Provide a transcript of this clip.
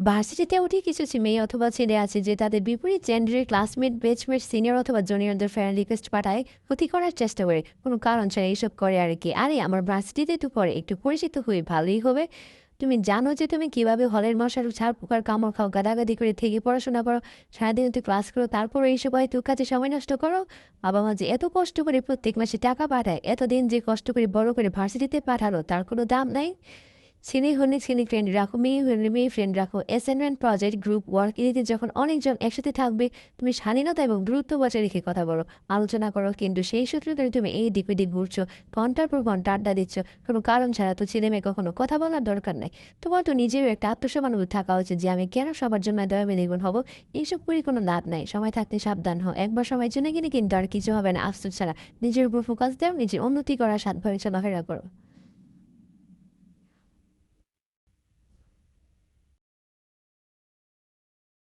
ভার্সিটিতে উঠে কিছু মেয়ে অথবা ছেলে আছে যে তাদের বিপরীত জেন্ডারের ক্লাসমেট বেচমেট সিনিয়র অথবা জুনিয়রদের ফ্রেন্ড রিকোয়েস্ট পাঠায় ক্ষতি করার চেষ্টা করে। কোনো কারণ ছাড়া এইসব করে আর কি। আরে, আমার ভার্সিটিতে তো পরে একটু পরিচিত হয়ে ভালোই হবে। তুমি জানো যে তুমি কীভাবে হলের মশার ছাড় পোকার কামড় খাও, গাদাগাদি করে থেকে পড়াশোনা করো, সারাদিন তুই ক্লাস করো তারপর এইসব হয়, তোর কাছে সময় নষ্ট করো? বাবা মা যে এত কষ্ট করে প্রত্যেক মাসে টাকা পাঠায়, এতদিন যে কষ্ট করে বড় করে ভার্সিটিতে পাঠালো, তার কোনো দাম নাই? ছেলে হলে ছেলে ফ্রেন্ড রাখো মেয়ে হলে মেয়ে ফ্রেন্ড রাখো। অ্যাসাইনমেন্ট প্রজেক্ট গ্রুপ ওয়ার্ক এদিকে যখন অনেকজন একসাথে থাকবে, তুমি স্বাধীনতা এবং গুরুত্ব বজায় রেখে কথা বলো। আলোচনা করো, কিন্তু সেই সূত্রে ধরে তুমি এই দিক ওদিক ঘুরছো, ঘণ্টার পর ঘণ্টা আড্ডা দিচ্ছ, কোনো কারণ ছাড়া তো ছেলে মেয়ে কখনো কথা বলার দরকার নাই। তোমার তো নিজেরও একটা আত্মসমানুভূতি থাকা উচিত যে আমি কেন সবার জন্য দয়ামে দ্বিগুণ হব? এইসব করে কোনো লাভ নাই। সময় থাকতে সাবধান হও। একবার সময়ের জন্য কিনে কিন্তু আর কিছু হবে না। আফসোস ছাড়া নিজের উপর ফোকাস দাও, নিজের উন্নতি করার সাতভাবে চলাফেরা করো।